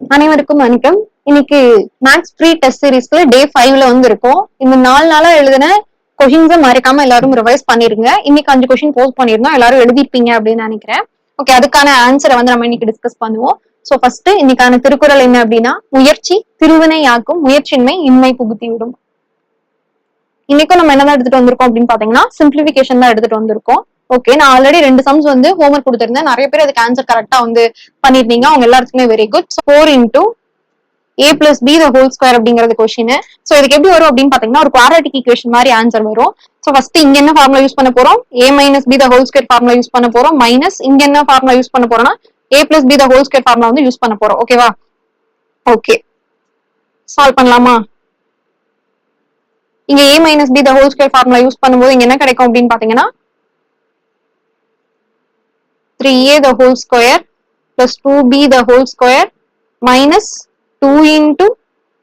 அனைவருக்கும் வணக்கம். இன்னைக்கு மேக்ஸ் ப்ரீ டெஸ்ட் சீரீஸ்ல டே ஃபைவ்ல வந்து இருக்கும் இந்த நாலு நாளா எழுதின கொஷின்ஸை மறைக்காம எல்லாரும் ரிவைஸ் பண்ணிருங்க. இன்னைக்கு அஞ்சு கொஷின் போஸ்ட் பண்ணிருந்தோம். எல்லாரும் எழுதிருப்பீங்க அப்படின்னு நினைக்கிறேன். ஓகே அதுக்கான ஆன்சரை வந்து நம்ம இன்னைக்கு டிஸ்கஸ் பண்ணுவோம். சோ ஃபர்ஸ்ட் இன்னைக்கான திருக்குறள் என்ன அப்படின்னா முயற்சி திருவினையாக்கும் முயற்சியின்மை இன்மை புகுத்தி விடும் இன்னைக்கும் நம்ம என்னதான் எடுத்துட்டு வந்திருக்கோம் அப்படின்னு பாத்தீங்கன்னா சிம்பிளிபிகேஷன் தான் எடுத்துட்டு வந்திருக்கோம். ஓகே நான் ஆல்ரெடி ரெண்டு சம்ஸ் வந்து ஹோம்ஒர்க் கொடுத்துருந்தேன். நிறைய பேர் அதுக்கு ஆன்சர் கரெக்டா வந்து பண்ணிருந்தீங்க அவங்க எல்லாத்துக்குமே very good four into A plus B the whole square அப்படிங்கிறது கொஸ்டின் சோ இதுக்கு எப்படி வரும் அப்படின்னு பாத்தீங்கன்னா ஒரு குவாட்ரட்டிக் ஈக்குவேஷன் மாதிரி ஆன்சர் வரும். சோ ஃபர்ஸ்ட் இங்க என்ன ஃபார்முலா யூஸ் பண்ண போறோம்? A minus B the whole square formula use பண்ண போறோம். மைனஸ் இங்க என்ன ஃபார்முலா யூஸ் பண்ண போறோம்னா A plus B the whole square formula வந்து யூஸ் பண்ண போறோம். ஓகேவா ஓகே சால்வ் பண்ணலாமா? இங்க A minus B the whole square formula use பண்ணும்போது இங்க என்ன கிடைக்கும் அப்படின்னு பாத்தீங்கன்னா three A whole whole square plus two B the whole square minus two into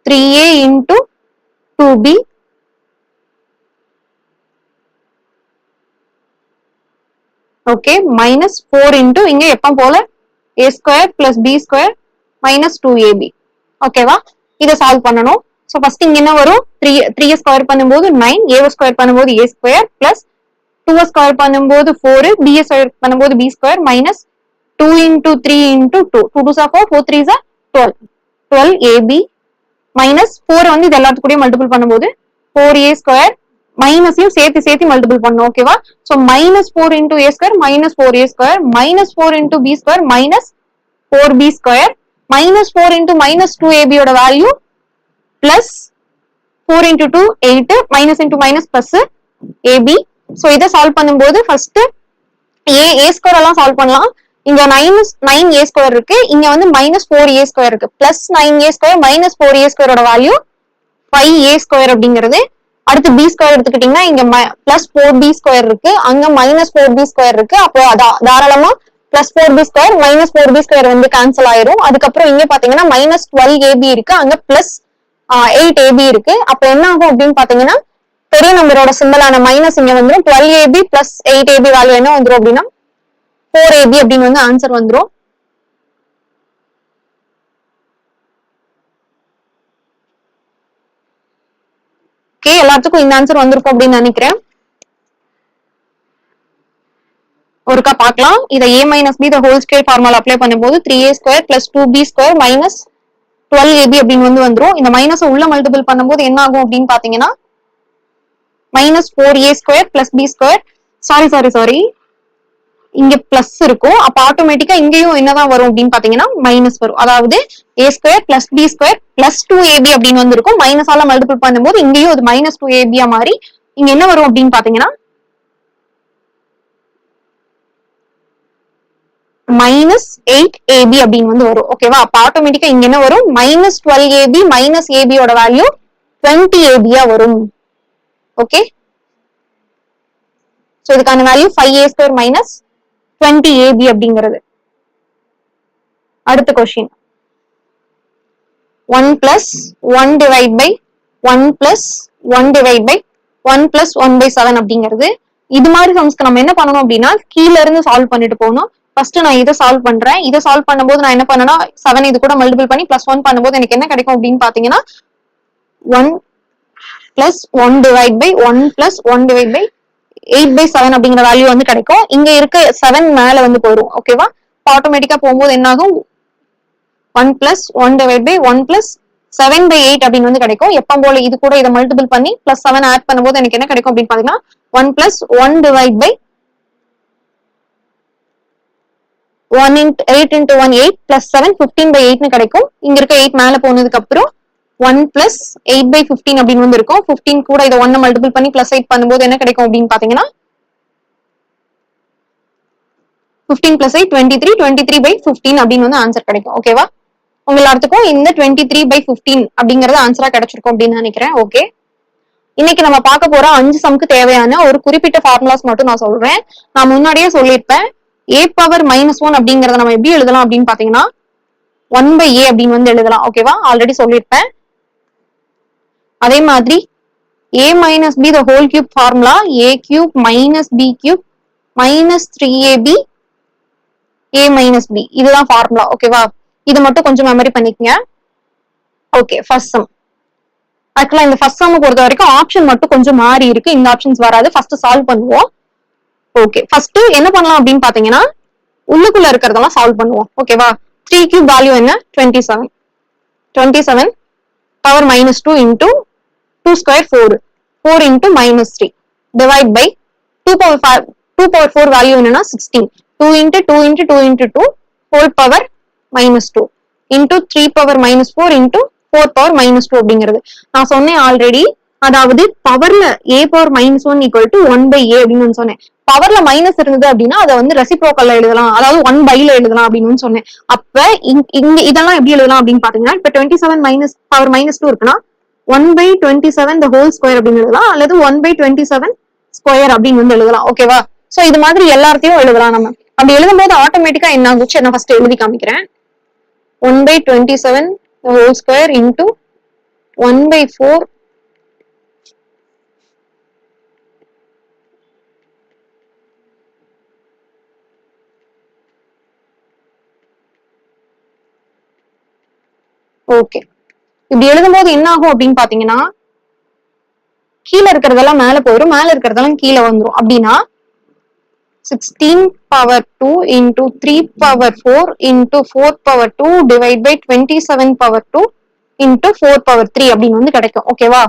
three A into two B okay minus four into இங்க எப்போ போல? A square plus B square minus two AB ஓகேவா இதை solve பண்ணணும். So first இங்க என்ன வரும்? Three three square பண்ணும்போது நைன் ஏ ஸ்கொயர் பண்ணும்போது A square plus two square பண்ணும்போது ஃபோர் பி ஸ்கொயர் பண்ணும்போது B square minus two into three into two two two சா ஃபோர் ஃபோர் த்ரீ சா twelve twelve AB minus four வந்து இது எல்லாத்துக்கூடயும் multiple பண்ணும்போது ஃபோர் ஏ ஸ்கொயர் மைனஸையும் சேர்த்து சேர்த்து மல்டிபிள் பண்ணும் ஓகேவா so minus four into A square minus four A square minus four into B square minus four B square minus four into minus two ஏபியோட value plus four into two eight minus into minus plus AB so இதை solve பண்ணும்போது first A A square எல்லாம் solve பண்ணலாம். இங்க nine nine A square இருக்கு. இங்க வந்து minus four A square இருக்கு. Plus nine A square minus four A ஸ்கொயரோட வேல்யூ ஃபைவ் ஏ ஸ்கொயர் அப்படிங்கிறது. அடுத்து பி ஸ்கொயர் எடுத்துக்கிட்டீங்கன்னா இங்க பிளஸ் ஃபோர் பி ஸ்கொயர் இருக்கு. அங்க மைனஸ் ஃபோர் பி ஸ்கொயர் இருக்கு. அப்போ அதா- தாராளமா plus four B square minus four B square வந்து கேன்சல் ஆயிரும். அதுக்கப்புறம் இங்க பாத்தீங்கன்னா மைனஸ் டுவெல் ஏபி இருக்கு. அங்க பிளஸ் எயிட் ஏபி இருக்கு. அப்போ என்ன ஆகும் அப்படின்னு பாத்தீங்கன்னா பெரிய நம்பரோட சிம்பிளான மைனஸ் இங்க வந்துடும் twelve AB plus eight AB value என்ன வந்துடும் அப்படின்னா? ஃபோர் ஏபி அப்படின்னு வந்து ஆன்சர் வந்துடும் ஓகே எல்லாத்துக்கும் இந்த ஆன்சர் வந்திருக்கும் அப்படின்னு நினைக்கிறேன். ஒருக்கா பார்க்கலாம். இதை A minus B the whole square formula apply பண்ணும்போது three A square plus two B square minus twelve AB அப்படின்னு வந்து வந்துடும் இந்த மைனஸ் உள்ள மல்டிபிள் பண்ணும்போது என்ன ஆகும் அப்படின்னு பாத்தீங்கன்னா minus four A square plus B square sorry sorry sorry இங்க பிளஸ் இருக்கும். அப்ப ஆட்டோமேட்டிக்கா இங்கேயும் என்னதான் வரும் அப்படின்னு பாத்தீங்கன்னா மைனஸ் வரும். அதாவது A square plus B square plus two AB அப்படின்னு வந்திருக்கும். மைனஸால மல்டிபிள் பண்ணும்போது இங்கேயும் அது மைனஸ் டூ ஏபியா மாதிரி இங்க என்ன வரும் அப்படின்னு பாத்தீங்கன்னா மைனஸ் எயிட் ஏபி அப்படின்னு வந்து வரும். ஓகேவா அப்ப ஆட்டோமேட்டிக்கா இங்க என்ன வரும்? மைனஸ் டுவெல் ஏபி மைனஸ் ஏபியோட வேல்யூ டுவெண்ட்டி ஏபியா வரும். ஓகே ஸோ இதுக்கான value five A square minus twenty AB அப்படிங்கிறது. அடுத்த question one plus one divide by one plus one divide by one plus one by seven அப்படிங்கிறது. இது மாதிரி சம்ஸ்க்கு நம்ம என்ன பண்ணணும் அப்படின்னா கீழ இருந்து சால்வ் பண்ணிட்டு போகணும். ஃபர்ஸ்ட் நான் இதை சால்வ் பண்றேன். இதை சால்வ் பண்ணும்போது நான் என்ன பண்ணேன்னா செவன் இது கூட மல்டிபிள் பண்ணி பிளஸ் ஒன் பண்ணும்போது எனக்கு என்ன கிடைக்கும் அப்படின்னு பாத்தீங்கன்னா one plus one divide by one plus one divide by eight by seven அப்படிங்கிற வேல்யூ வந்து கிடைக்கும். இங்க இருக்க செவன் மேல வந்து போயிடும் ஓகேவா ஆட்டோமேட்டிக்கா போகும்போது என்ன ஆகும் one plus one divide by one plus seven by eight அப்படின்னு வந்து கிடைக்கும். எப்போ போல இது கூட இதை மல்டிபிள் பண்ணி பிளஸ் செவன் ஆட் பண்ணும்போது எனக்கு என்ன கிடைக்கும் அப்படின்னு பாத்தீங்கன்னா one plus one divide by one into eight into one eight plus seven fifteen by எயிட்னு கிடைக்கும். இங்க இருக்க எயிட் மேல போனதுக்கு அப்புறம் one plus eight by fifteen அப்படின்னு வந்து இருக்கும். பிப்டீன் கூட இதை ஒன்னு மல்டிபிள் பண்ணி பிளஸ் எயிட் பண்ணும்போது என்ன கிடைக்கும் அப்படின்னு பாத்தீங்கன்னா fifteen plus eight twenty three twenty three by fifteen அப்படின்னு வந்து ஆன்சர் கிடைக்கும். ஓகேவா உங்க எல்லாத்துக்கும் இந்த டுவெண்ட்டி த்ரீ பை பிப்டீன் அப்படிங்கறது ஆன்சரா கிடைச்சிருக்கும் அப்படின்னு நினைக்கிறேன். ஓகே இன்னைக்கு நம்ம பார்க்க போற அஞ்சு சம்க்கு தேவையான ஒரு குறிப்பிட்ட ஃபார்முலாஸ் மட்டும் நான் சொல்றேன். நான் முன்னாடியே சொல்லியிருப்பேன். ஏ பவர் மைனஸ் ஒன் அப்படிங்கறத நம்ம எப்படி எழுதலாம் அப்படின்னு பாத்தீங்கன்னா ஒன் பை ஏ அப்படின்னு வந்து எழுதலாம். ஓகேவா ஆல்ரெடி சொல்லியிருப்பேன். அதே மாதிரி A minus B the whole cube formula A cube minus B cube minus three AB A minus B இதுதான் ஃபார்முலா ஓகேவா இது மட்டும் கொஞ்சம் மெமரி பண்ணிக்கங்க. ஓகே ஃபர்ஸ்ட் சம் ஆக்சுவலா இந்த ஃபர்ஸ்ட் சம் பொறுத்த வரைக்கும் ஆப்ஷன் மட்டும் கொஞ்சம் மாறி இருக்கு. இந்த ஆப்ஷன்ஸ் வராது. ஃபர்ஸ்ட் சால்வ் பண்ணுவோம். ஓகே ஃபர்ஸ்ட் என்ன பண்ணலாம் அப்படின்னு பாத்தீங்கன்னா உள்ளுக்குள்ள இருக்கிறதெல்லாம் சால்வ் பண்ணுவோம். ஓகேவா த்ரீ கியூப் வேல்யூ என்ன? Twenty seven twenty seven power minus two into two square four four into minus three divide by two power five two power four value என்னன்னா sixteen two into two into two into two four power minus two into three power minus four into four power minus two அப்படிங்கிறது. நான் சொன்னேன் already அதாவது பவர்ல A power minus one equal to one by A அப்படின்னு சொன்னேன். பவர்ல minus இருந்தது அப்படின்னா அதை வந்து ரெசிப்ரோக்கல்ல எழுதலாம். அதாவது ஒன் பைல எழுதலாம் அப்படின்னு சொன்னேன். அப்ப இங்க இதெல்லாம் எப்படி எழுதலாம் அப்படின்னு பாத்தீங்கன்னா இப்ப twenty seven minus power minus two இருக்குன்னா one by twenty seven the whole square அப்படின்னு எழுதலாம். அல்லது one by twenty seven square அப்படின்னு வந்து எழுதலாம். ஓகேவா சோ இது மாதிரி எல்லாத்தையும் எழுதலாம் நம்ம. அப்படி எழுதும்போது ஆட்டோமேட்டிக்கா என்ன ஆகுச்சு? நான் ஃபர்ஸ்ட் எழுதி காமிக்கிறேன். One by twenty seven whole square into one by four okay இப்படி எழுதும்போது என்ன ஆகும் அப்படின்னு பாத்தீங்கன்னா கீழே இருக்கிறதெல்லாம் மேல போயிடும் மேல இருக்கிறதெல்லாம் கீழே வந்துரும். அப்படின்னா sixteen power two into three power four into four power two divide by twenty seven power two into four power three அப்படின்னு வந்து கிடைக்கும். ஓகேவா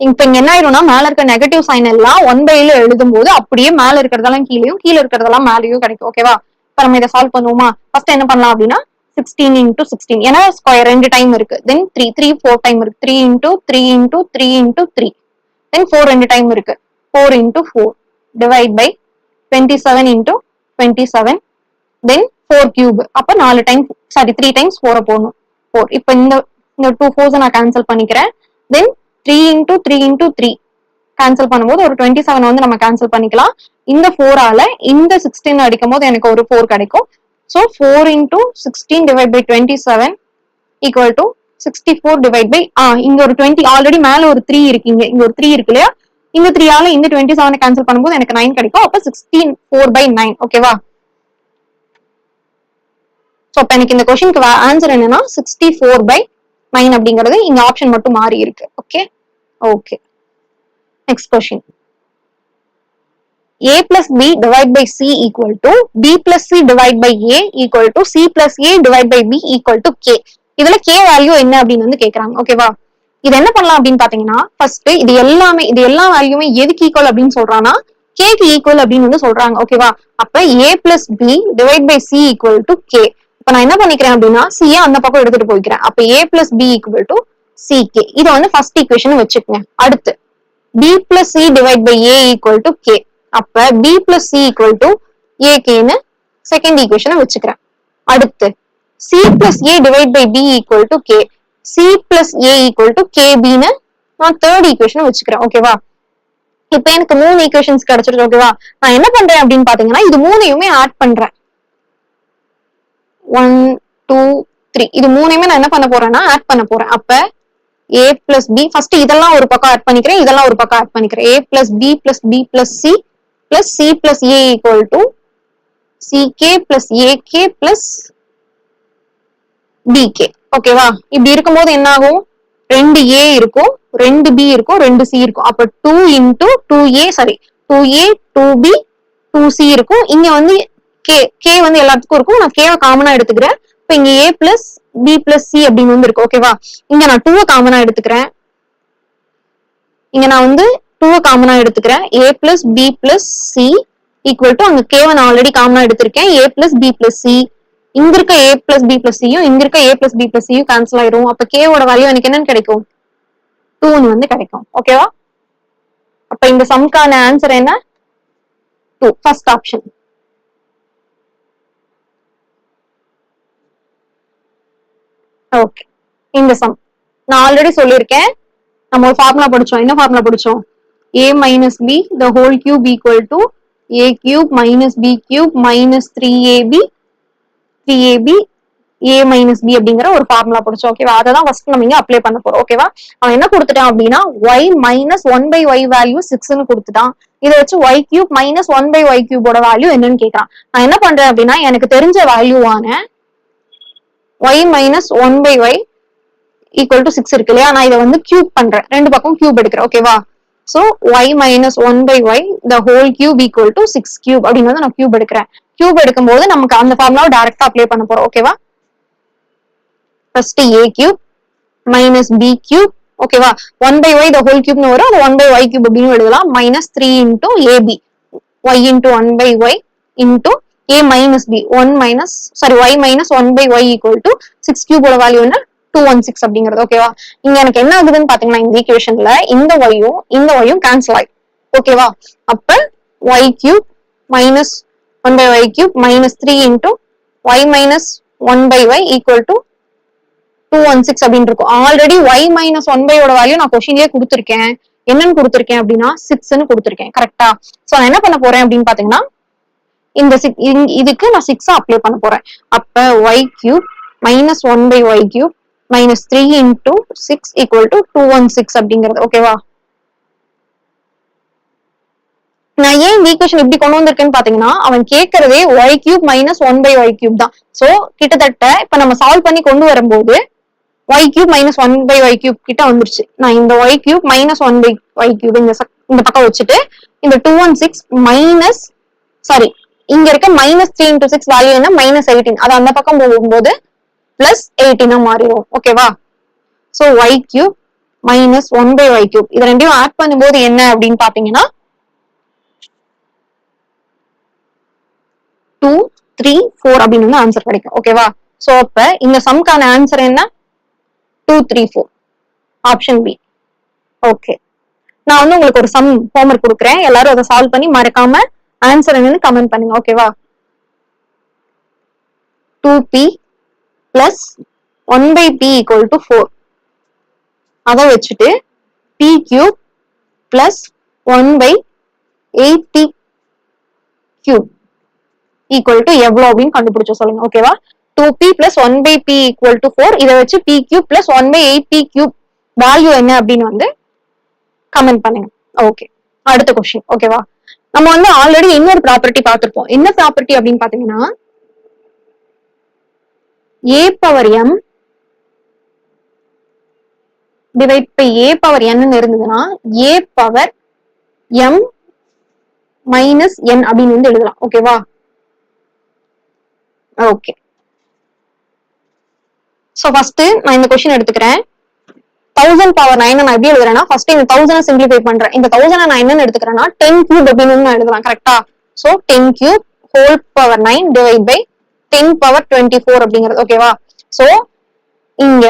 இப்ப இங்க என்ன ஆயிரும்னா மேல இருக்க நெகட்டிவ் சைன் எல்லாம் ஒன் பைல எழுதும் போது அப்படியே மேல இருக்கிறதெல்லாம் கீழேயும் கீழே இருக்கிறதெல்லாம் மேலேயும் கிடைக்கும். ஓகேவா இப்ப நம்ம இதை சால்வ் பண்ணுவோமா? ஃபர்ஸ்ட் என்ன பண்ணலாம் அப்படின்னா சிக்ஸ்டீன் இன்டூ சிக்ஸ்டீன் ஏன்னா ஸ்கொயர் ரெண்டு டைம் இருக்கு. Then three three four time இருக்கு. Three into three into three into three then four ரெண்டு டைம் இருக்கு. Four into four divide by twenty seven into twenty seven then four cube அப்போ நாலு time sorry three times ஃபோரை போடணும். Four இப்போ இந்த இந்த டூ ஃபோர்ஸை நான் கேன்சல் பண்ணிக்கிறேன். Then three into three into three cancel பண்ணும்போது ஒரு டுவெண்ட்டி செவன் வந்து நம்ம கேன்சல் பண்ணிக்கலாம். இந்த ஃபோரால இந்த சிக்ஸ்டீன் அடிக்கும் போது எனக்கு ஒரு ஃபோர் கிடைக்கும். So four into sixteen divide by twenty seven equal to sixty four divide by ah இங்க ஒரு டுவெண்ட்டி ஆல்ரெடி மேல ஒரு த்ரீ இருக்கீங்க இங்க ஒரு த்ரீ இருக்கு இல்லையா? இந்த த்ரீயால இந்த டுவெண்ட்டி செவனை கேன்சல் பண்ணும்போது எனக்கு நைன் கிடைக்கும். அப்ப சிக்ஸ்டீன் ஃபோர் பை நைன் ஓகேவா ஸோ அப்ப எனக்கு இந்த கொஸ்டினுக்கு ஆன்சர் என்னன்னா சிக்ஸ்டி ஃபோர் பை நைன் அப்படிங்கிறது இங்க ஆப்ஷன் மட்டும் மாறி இருக்கு. Okay okay next question a plus b divide by c equal to b plus c divide by a equal to c plus a divide by b equal to k. இதுல k வேல்யூ என்ன அப்படின்னு வந்து கேக்குறாங்க. ஓகேவா இது என்ன பண்ணலாம் அப்படின்னு பாத்தீங்கன்னா ஃபர்ஸ்ட் இது எல்லாமே இது எல்லா வேல்யூமே எதுக்கு ஈக்குவல் அப்படின்னு சொல்றாங்கன்னா கேக்கு ஈக்குவல் அப்படின்னு வந்து சொல்றாங்க. ஓகேவா அப்ப a plus B divide by C equal to K இப்ப நான் என்ன பண்ணிக்கிறேன் அப்படின்னா c அந்த பக்கம் எடுத்துட்டு போய்க்கிறேன். அப்ப a B equal to C K இதை வந்து ஃபர்ஸ்ட் ஈக்குவேஷன் வச்சுக்கோங்க. அடுத்து B plus C divide by A equal to K அப்ப B plus C equal to ஏகேன்னு second ஈக்குவேஷனை வச்சுக்கிறேன். அடுத்து C plus A divide by B equal to K C plus A equal to kb நான் third ஈக்குவேஷனை வச்சுக்கிறேன் ஓகேவா இப்ப எனக்கு மூணு ஈக்குவேஷன்ஸ் கிடைச்சிருக்கு ஓகேவா நான் என்ன பண்றேன் அப்படின்னு பாத்தீங்கன்னா இது மூணையுமே ஆட் பண்றேன். ஒன் டூ த்ரீ இது மூணையுமே நான் என்ன பண்ண போறேன்னா ஆட் பண்ண போறேன். அப்ப ஏ பிளஸ் பி ஃபர்ஸ்ட் இதெல்லாம் ஒரு பக்கம் ஆட் பண்ணிக்கிறேன் இதெல்லாம் ஒரு பக்கம் ஆட் பண்ணிக்கிறேன். A plus B plus B plus C plus C plus A equal to CK plus AK plus BK ஓகேவா இப்படி இருக்கும்போது என்ன ஆகும் ரெண்டு ஏ இருக்கும் ரெண்டு பி இருக்கும் ரெண்டு சி இருக்கும். அப்ப two into two A sorry two A two B two C இருக்கும். இங்க வந்து கே கே வந்து எல்லாத்துக்கும் இருக்கும். நான் கேவை காமனா எடுத்துக்கிறேன். இப்ப இங்க A plus B plus C அப்படின்னு வந்து இருக்கு. ஓகேவா இங்க நான் டூவை காமனா எடுத்துக்கிறேன். இங்க நான் வந்து டூவை காமனா எடுத்துக்கிறேன். A plus B plus C equal to அங்க கேவை நான் ஆல்ரெடி காமனா எடுத்திருக்கேன். A plus B plus C இங்க இருக்க ஏ பிளஸ் பி பிளஸ் சியும் இங்க இருக்க ஏ பிளஸ் பி பிளஸ் சியும் கேன்சல் ஆயிரும். அப்ப கேவோட வேல்யூ எனக்கு என்னன்னு கிடைக்கும்? டூன்னு வந்து கிடைக்கும். ஓகேவா அப்ப இந்த சம்க்கான ஆன்சர் என்ன? டூ ஃபர்ஸ்ட் ஆப்ஷன் ஓகே இந்த சம் நான் ஆல்ரெடி சொல்லியிருக்கேன். நம்ம ஒரு ஃபார்முலா படிச்சோம். என்ன ஃபார்முலா படிச்சோம்? A minus B the whole cube equal to A cube minus B cube minus three AB three AB A minus B அப்படிங்கிற ஒரு ஃபார்முலா பிடிச்சோம் ஓகேவா அதை தான் ஃபர்ஸ்ட் நம்ம இங்க அப்ளை பண்ண போறோம். ஓகேவா அவன் என்ன கொடுத்துட்டான் அப்படின்னா y minus one by y value சிக்ஸ்னு கொடுத்துட்டான். இதை வச்சு y cube minus one by y கியூபோட value என்னன்னு கேட்கறான் நான் என்ன பண்றேன் அப்படின்னா எனக்கு தெரிஞ்ச வேல்யூவான y minus one by y equal to six இருக்கு இல்லையா? நான் இதை வந்து கியூப் பண்றேன். ரெண்டு பக்கம் கியூப் எடுக்கிறேன். ஓகேவா so y minus one by y the whole cube equal to six cube அப்படின்னு வந்து நான் கியூப் எடுக்கிறேன். கியூப் எடுக்கும்போது நமக்கு அந்த ஃபார்முலாவை டைரக்டா அப்ளை பண்ண போறோம் ஓகேவா first a cube minus b cube ஓகேவா one by y the whole கியூப்னு வரும். அது ஒன் பை ஒய் கியூப் அப்படின்னு எழுதலாம். Minus three into AB y into one by y into a minus b one minus sorry y minus one by y equal to six கியூபோட value என்ன? Two one six அப்படிங்கிறது ஓகேவா இங்க எனக்கு என்ன ஆகுதுன்னு பாத்தீங்கன்னா இந்த ஈக்குவேஷன்ல இந்த ஒய்யும் இந்த ஒய்யும் கேன்சல் ஆகி ஓகேவா அப்ப y cube minus one by y cube minus three into y minus one by y equal to two one six அப்படின்னு இருக்கும். ஆல்ரெடி ஒய் மைனஸ் ஒன் பையோட வேல்யூ நான் கொஸ்டின்லயே கொடுத்துருக்கேன். என்னன்னு கொடுத்துருக்கேன் அப்படின்னா சிக்ஸ்ன்னு கொடுத்துருக்கேன் கரெக்டா சோ நான் என்ன பண்ண போறேன் அப்படின்னு பாத்தீங்கன்னா இந்த சிக் இதுக்கு நான் சிக்ஸ் அப்ளை பண்ண போறேன். அப்ப y cube minus one by y cube minus three into six equal to two one six அப்படிங்கிறது ஓகேவா நான் ஏன் ஈக்குவேஷன் இப்படி கொண்டு வந்திருக்கேன்னு பாத்தீங்கன்னா அவன் கேட்கறதே y cube minus one by y cube தான். சோ கிட்டத்தட்ட இப்ப நம்ம சால்வ் பண்ணி கொண்டு வரும்போது y cube minus one by y cube கிட்ட வந்துருச்சு. நான் இந்த y cube minus one by y cube இந்த இந்த பக்கம் வச்சுட்டு இந்த two one six minus sorry இங்க இருக்க minus three into six value என்ன? மைனஸ் எயிட்டீன் அது அந்த பக்கம் போகும்போது பிளஸ் எயிட்டினா மாறிடும் ஓகேவா so y cube minus one by y cube இது ரெண்டையும் ஆட் பண்ணும்போது என்ன அப்படின்னு பாத்தீங்கன்னா டூ த்ரீ ஃபோர் அப்படின்னு வந்து ஆன்சர் கிடைக்கும். ஓகேவா சோ அப்ப இந்த சம்க்கான ஆன்சர் என்ன? Two three four option b okay நான் வந்து உங்களுக்கு ஒரு சம் ஹோம்ஒர்க் கொடுக்குறேன். எல்லாரும் அதை சால்வ் பண்ணி மறக்காம ஆன்சர் என்னன்னு கமெண்ட் பண்ணுங்க. ஓகேவா two b plus one by b equal to four அதை வச்சுட்டு b cube plus one by eight b cube equal to எவ்வளோ அப்படின்னு கண்டுபிடிச்சோம் சொல்லுங்க ஓகேவா two b plus one by b equal to four இதை வச்சு b cube plus one by eight b cube value என்ன அப்படின்னு வந்து கமெண்ட் பண்ணுங்க. ஓகே அடுத்த கொஸ்டின் ஓகேவா நம்ம வந்து ஆல்ரெடி இன்னொரு ப்ராப்பர்ட்டி பார்த்துருப்போம். என்ன ப்ராப்பர்ட்டி அப்படின்னு பாத்தீங்கன்னா a power m divide by a power n இருந்ததுன்னா a power m minus n அப்படின்னு வந்து எழுதலாம். ஓகேவா ஓகே ஸோ ஃபர்ஸ்ட் நான் இந்த கொஸ்டின் எடுத்துக்கிறேன். தௌசண்ட் பவர் நைன் நான் எப்படி எழுதுறேன்னா ஃபர்ஸ்ட் இந்த தௌசண்ட் சிம்பிளிஃபை பண்றேன். இந்த தௌசண்ட் நான் என்னன்னு எடுத்துக்கிறேன்னா டென் கியூப் அப்படின்னு நான் எழுதலாம் கரெக்டா so ten cube whole power nine divide by ten power twenty four அப்படிங்கிறது ஓகேவா சோ இங்க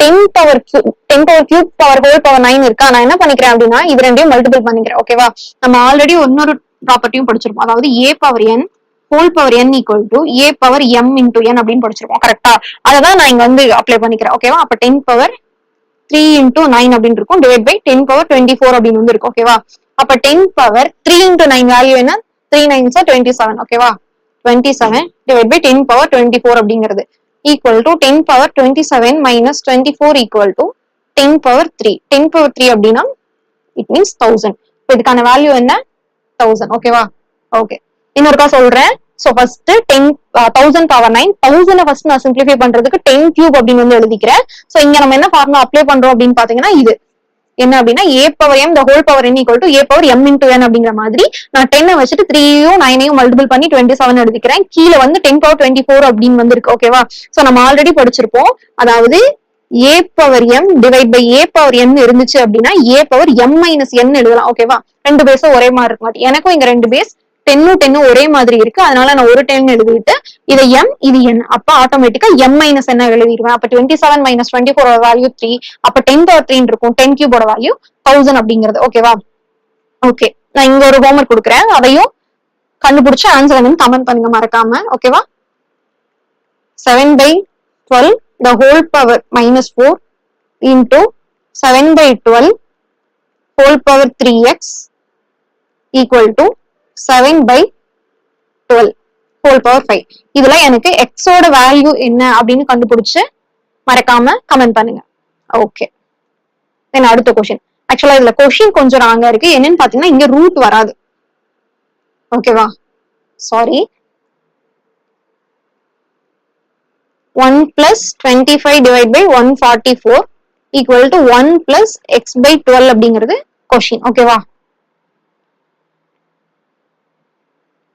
ten power cube ten power cube power whole power nine இருக்கா? நான் என்ன பண்ணிக்கிறேன் அப்படின்னா இது ரெண்டையும் மல்டிபிள் பண்ணிக்கிறேன் ஓகேவா நம்ம ஆல்ரெடி இன்னொரு ப்ராப்பர்ட்டியும் படிச்சிருப்போம். அதாவது a power n whole power n equal to a power m into n அப்படின்னு படிச்சிருப்போம் கரெக்டா அதை தான் நான் இங்க வந்து அப்ளை பண்ணிக்கிறேன் ஓகேவா அப்ப ten power three into nine அப்படின்னு இருக்கும் divide by ten power twenty four அப்படின்னு வந்து இருக்கும் ஓகேவா அப்ப ten power three into nine value என்ன? Three nine sir twenty seven ஓகேவா twenty seven divide by ten power twenty four அப்படிங்கிறது. Equal to ten power twenty seven minus twenty four equal to ten power three ten power three அப்படின்னா it means thousand இதுக்கான value என்ன? Thousand ஓகேவா okay இன்னொருக்கா சொல்றேன். So first ten thousand power nine thousand first நான் simplify பண்றதுக்கு ten cube அப்படின்னு வந்து எழுதிக்கிறேன். ஸோ இங்க நம்ம என்ன ஃபார்முலா அப்ளை பண்றோம் அப்படின்னு பாத்தீங்கன்னா இது. என்ன அப்படின்னா a power m the whole power n equal to a power m into n அப்படிங்கிற மாதிரி நான் டென்னை வச்சுட்டு த்ரீயும் நைனையும் மல்டிபிள் பண்ணி டுவெண்ட்டி செவன் எடுத்துக்கிறேன். கீழே வந்து டென் பவர் டுவெண்ட்டி ஃபோர் அப்படின்னு வந்திருக்கு ஓகேவா சோ நம்ம ஆல்ரெடி படிச்சிருப்போம். அதாவது a power m divide by a power n இருந்துச்சு அப்படின்னா a power m minus n எழுதலாம் ஓகேவா ரெண்டு பேஸும் ஒரே மாதிரி இருக்க மாட்டேன் எனக்கும் இங்க ரெண்டு பேஸ் டென்னும் டென்னும் ஒரே மாதிரி இருக்கு. அதனால நான் ஒரு டென் எழுதிட்டு இது எம் இது என் அப்ப ஆட்டோமேட்டிக்கா எம் மைனஸ் என்ன எழுதிடுவேன் அப்ப டுவெண்ட்டி செவன் மைனஸ் டுவெண்ட்டி ஃபோரோட வேல்யூ த்ரீ அப்ப டென் பவர் த்ரீ இருக்கும். டென் கியூபோட வேல்யூ தௌசண்ட் அப்படிங்கிறது. ஓகேவா ஓகே நான் இங்க ஒரு ஹோம்ஒர்க் கொடுக்குறேன். அதையும் கண்டுபிடிச்சு ஆன்சர் வந்து கமெண்ட் பண்ணுங்க. மறக்காம. ஓகேவா seven by twelve the whole power minus four into seven by twelve whole power three x equal to seven by twelve whole power five இதுல எனக்கு எக்ஸோட வேல்யூ என்ன அப்படின்னு கண்டுபிடிச்சு மறக்காம கமெண்ட் பண்ணுங்க. ஓகே தென் அடுத்த கொஸ்டின் ஆக்சுவலா இதுல கொஸ்டின் கொஞ்சம் ராங்கா இருக்கு. என்னன்னு பாத்தீங்கன்னா இங்க ரூட் வராது. ஓகேவா sorry one plus twenty five divide by one forty four equal to one plus x by twelve அப்படிங்கிறது கொஷின் ஓகேவா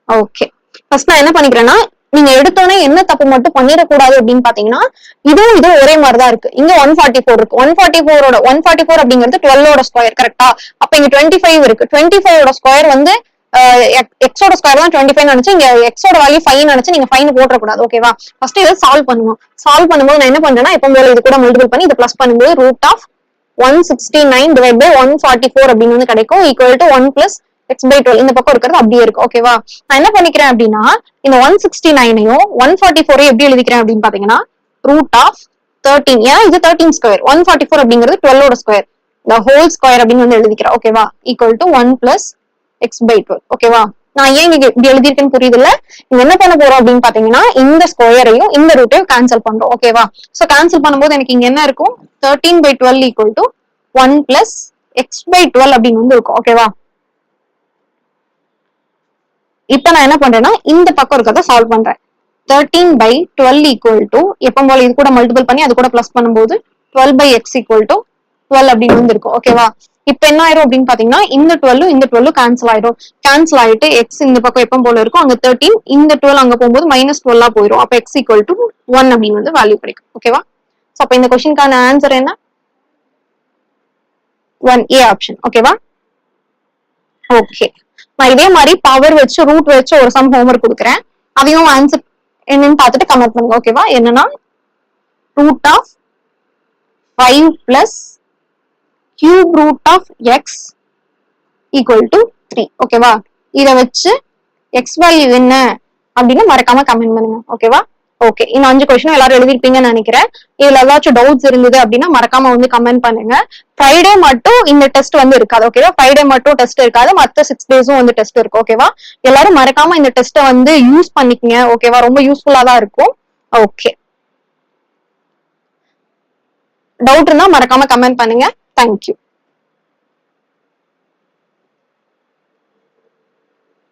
ஓகே ஃபர்ஸ்ட் நான் என்ன பண்ணிக்கிறேன்னா நீங்க எடுத்தோடனே என்ன தப்பு மட்டும் பண்ணிடக்கூடாது அப்படின்னு பாத்தீங்கன்னா இதுவும் இதுவும் ஒரே மாதிரி தான் இருக்கு. இங்க ஒன் ஃபார்ட்டி ஃபோர் இருக்கு ஒன் ஃபார்ட்டி ஃபோரோட ஒன் ஃபார்ட்டி ஃபோர் அப்படிங்கிறது டுவெல்லோட ஸ்கொயர் கரெக்டா அப்ப இங்க டுவெண்ட்டி ஃபைவ் இருக்கு. டுவெண்ட்டி ஃபைவோட ஸ்கொயர் வந்து எக்ஸோட ஸ்கொயர் தான் டுவெண்ட்டி ஃபைவ் நினைச்சு இங்க எக்ஸோட வேல்யூ ஃபைவ் நினைச்சு நீங்க ஃபைன் போட்டக்கூடாது ஓகேவா ஃபர்ஸ்ட் இதை சால்வ் பண்ணுவோம். சால்வ் பண்ணும்போது நான் என்ன பண்றேன்னா எப்போ போல இது கூட மல்டிபிள் பண்ணி இதை பிளஸ் பண்ணும்போது root of one sixty nine divide by one forty four அப்படின்னு வந்து கிடைக்கும். Equal to one plus x by twelve இந்த பக்கம் இருக்கிறது அப்படியே இருக்கு ஓகேவா நான் என்ன பண்ணிக்கிறேன் அப்படின்னா இந்த ஒன் சிக்ஸ்டி நைனையும் ஒன் ஃபார்ட்டி ஃபோரையும் எப்படி எழுதிக்கிறேன் அப்படின்னு பாத்தீங்கன்னா ரூட் ஆஃப் தேர்ட்டீன் ஏன்னா இது thirteen square one forty four அப்படிங்கிறது டுவெல்லோட ஸ்கொயர் இந்த ஹோல் ஸ்கொயர் அப்படின்னு வந்து எழுதிக்கிறேன். ஓகேவா equal to one plus x by twelve ஓகேவா நான் ஏன் இங்க இப்படி எழுதியிருக்கேன்னு புரியுது இங்க என்ன பண்ண போறோம் அப்படின்னு பாத்தீங்கன்னா இந்த ஸ்கொயரையும் இந்த ரூட்டையும் கேன்சல் பண்றோம். ஓகேவா சோ கேன்சல் பண்ணும்போது எனக்கு இங்க என்ன இருக்கும்? Thirteen by twelve equal to one plus x by twelve அப்படின்னு வந்து இருக்கும். ஓகேவா இப்ப நான் என்ன பண்றேன்னா இந்த பக்கம் இருக்கிறத சால்வ் பண்றேன். Thirteen by twelve equal to எப்போ போல இது கூட மல்டிபிள் பண்ணி அது கூட பிளஸ் பண்ணும்போது twelve by x equal to twelve அப்படின்னு வந்துருக்கும் ஓகேவா இப்ப என்ன ஆயிரும் அப்படின்னு பாத்தீங்கன்னா இந்த டுவெல்லும் இந்த டுவெல்லும் கேன்சல் ஆயிரும். கேன்சல் ஆயிட்டு எக்ஸ் இந்த பக்கம் எப்போ போல இருக்கும் அங்க தேர்ட்டீன் இந்த டுவெல் அங்க போகும்போது மைனஸ் டுவெல்லா போயிடும் அப்ப எக்ஸ் ஈக்குவல் டு ஒன் அப்படின்னு வந்து வேல்யூ கிடைக்கும். ஓகேவா சோ அப்ப இந்த கொஸ்டினுக்கான ஆன்சர் என்ன? ஒன் ஏ ஆப்ஷன் ஓகேவா ஓகே நான் இதே மாதிரி பவர் வச்சு ரூட் வச்சு ஒரு சம் ஹோம்ஒர்க் கொடுக்குறேன். அதையும் ஆன்சர் என்னன்னு பார்த்துட்டு கமெண்ட் பண்ணுங்க ஓகேவா என்னன்னா root of five plus cube root of x equal to three ஓகேவா இதை வச்சு எக்ஸ் வேல்யூ என்ன? அப்படின்னு மறக்காம கமெண்ட் பண்ணுங்க ஓகேவா ஓகே இந்த அஞ்சு கொஸ்டின் எல்லாரும் எழுதிருப்பீங்கன்னு நினைக்கிறேன். இதுல ஏதாச்சும் டவுட்ஸ் இருந்தது அப்படின்னா மறக்காம வந்து கமெண்ட் பண்ணுங்க. ஃப்ரைடே மட்டும் இந்த டெஸ்ட் வந்து இருக்காது ஓகேவா ஃப்ரைடே மட்டும் டெஸ்ட் இருக்காது மத்த சிக்ஸ் டேஸும் வந்து டெஸ்ட் இருக்கும் ஓகேவா எல்லாரும் மறக்காம இந்த டெஸ்ட்டை வந்து யூஸ் பண்ணிக்கங்க ஓகேவா ரொம்ப யூஸ்ஃபுல்லா தான் இருக்கும். ஓகே டவுட் இருந்தா மறக்காம கமெண்ட் பண்ணுங்க. தேங்க்யூ